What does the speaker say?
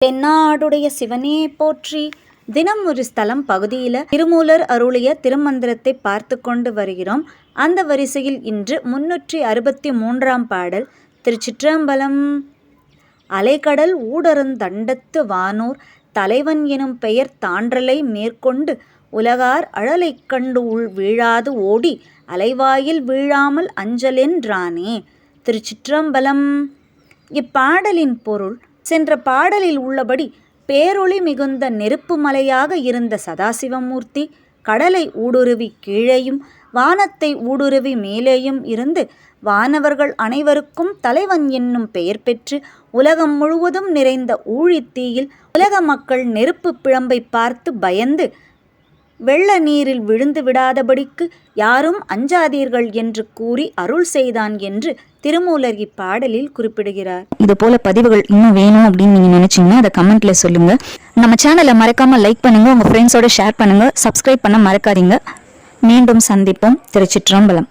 தென்னாடுடைய சிவனே போற்றி. தினம் ஒரு ஸ்தலம் பகுதியில் திருமூலர் அருளிய திருமந்திரத்தை பார்த்து கொண்டு வருகிறோம். அந்த வரிசையில் இன்று முன்னூற்றி அறுபத்தி மூன்றாம் பாடல் திருச்சிற்றம்பலம். அலைக்கடல் ஊடருந்தண்டத்து வானோர் தலைவன் எனும் பெயர் தாண்டலை மேற்கொண்டு உலகார் அழலைக் கண்டு உள் வீழாது ஓடி அலைவாயில் வீழாமல் அஞ்சலென்றானே திருச்சிற்றம்பலம். இப்பாடலின் பொருள் சென்ற பாடலில் உள்ளபடி பேரொளி மிகுந்த நெருப்பு மலையாக இருந்த சதாசிவமூர்த்தி கடலை ஊடுருவி கீழேயும் வானத்தை ஊடுருவி மேலேயும் இருந்து வானவர்கள் அனைவருக்கும் தலைவன் என்னும் பெயர் பெற்று உலகம் முழுவதும் நிறைந்த ஊழித்தீயில் உலக மக்கள் நெருப்பு பிழம்பை பார்த்து பயந்து வெள்ள நீரில் விழுந்து விடாதபடிக்கு யாரும் அஞ்சாதீர்கள் என்று கூறி அருள் செய்தான் என்று திருமூலர் இப்பாடலில் குறிப்பிடுகிறார். இது போல பதிவுகள் இன்னும் வேணும் அப்படின்னு நீங்க நினைச்சீங்கன்னா அதை கமெண்ட்ல சொல்லுங்க. நம்ம சேனலை மறக்காம லைக் பண்ணுங்க உங்க ஃப்ரெண்ட்ஸோட ஷேர் பண்ணுங்க சப்ஸ்கிரைப் பண்ண மறக்காதீங்க. மீண்டும் சந்திப்போம். திருச்சிற்றம்பலம்.